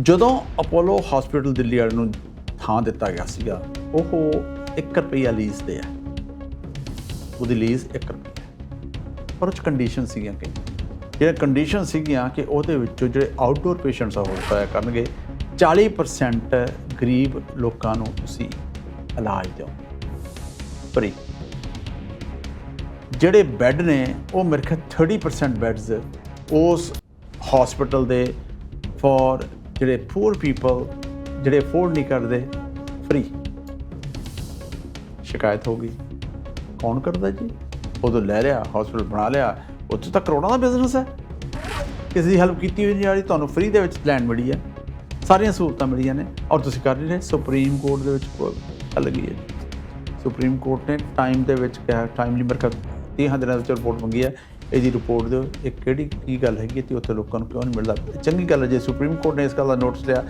ਜਦੋਂ Apollo hospital Delhi ਵਾਲੇ ਨੂੰ ਥਾਂ ਦਿੱਤਾ ਗਿਆ ਸੀਗਾ, ਉਹ 1 ਰੁਪਈਆ ਲੀਜ਼ ਤੇ ਹੈ। ਉਹਦੀ ਲੀਜ਼ 1 ਰੁਪਈਆ ਪਰ ਉਹ ਚ ਕੰਡੀਸ਼ਨ ਸੀਗੀਆਂ ਕਿ ਜਿਹੜੇ ਕੰਡੀਸ਼ਨ ਸੀਗੀਆਂ ਕਿ ਉਹਦੇ ਵਿੱਚੋਂ ਜਿਹੜੇ ਆਊਟਡੋਰ ਪੇਸ਼ੈਂਟਸ ਆ, ਉਹ ਪਾਇਆ ਕਰਨਗੇ। 40% ਗਰੀਬ ਲੋਕਾਂ ਨੂੰ ਤੁਸੀਂ ਇਲਾਜ ਦਿਓ। ਫ੍ਰੀ ਜਿਹੜੇ ਬੈੱਡ ਨੇ, ਉਹ ਮੇਰੇ ਖਿਆਲ 30% ਬੈੱਡਸ ਉਸ ਹਸਪੀਟਲ ਦੇ ਫॉर ਜਿਹੜੇ ਪੂਰ ਪੀਪਲ ਜਿਹੜੇ ਅਫੋਰਡ ਨਹੀਂ ਕਰਦੇ ਫ੍ਰੀ ਸ਼ਿਕਾਇਤ ਹੋ ਗਈ। ਕੌਣ ਕਰਦਾ ਜੀ? ਉਦੋਂ ਲੈ ਲਿਆ ਹਸਪੀਟਲ ਬਣਾ ਲਿਆ। ਉੱਥੇ ਤਾਂ ਕਰੋੜਾਂ ਦਾ ਬਿਜ਼ਨਸ ਹੈ। ਕਿਸੇ ਦੀ ਹੈਲਪ ਕੀਤੀ ਹੋਈ ਨਹੀਂ ਆ ਰਹੀ, ਤੁਹਾਨੂੰ ਫ੍ਰੀ ਦੇ ਵਿੱਚ ਲੈਂਡ ਮਿਲੀ ਹੈ। ਸਾਰੀਆਂ ਸਹੂਲਤਾਂ ਮਿਲੀਆਂ ਨੇ। ਔਰ ਤੁਸੀਂ ਕਰ ਨਹੀਂ ਰਹੇ ਸੁਪਰੀਮ ਕੋਰਟ ਦੇ ਵਿੱਚ ਗੱਲ ਗਈ ਹੈ। ਸੁਪਰੀਮ ਕੋਰਟ ਨੇ ਟਾਈਮ ਦੇ ਵਿੱਚ ਕਿਹਾ ਟਾਈਮਲੀ ਮੇਰੇ ਖਿਆਲ 30 ਦਿਨਾਂ ਵਿੱਚ ਰਿਪੋਰਟ ਮੰਗੀ ਹੈ। ਇਹਦੀ ਰਿਪੋਰਟ ਦਿਓ। ਇਹ ਕਿਹੜੀ ਕੀ ਗੱਲ ਹੈਗੀ ਤੇ ਉੱਥੇ ਲੋਕਾਂ ਨੂੰ ਕਿਉਂ ਨਹੀਂ ਮਿਲਦਾ? ਚੰਗੀ ਗੱਲ ਹੈ ਜੇ ਸੁਪਰੀਮ ਕੋਰਟ ਨੇ ਇਸ ਗੱਲ ਦਾ ਨੋਟਿਸ ਲਿਆ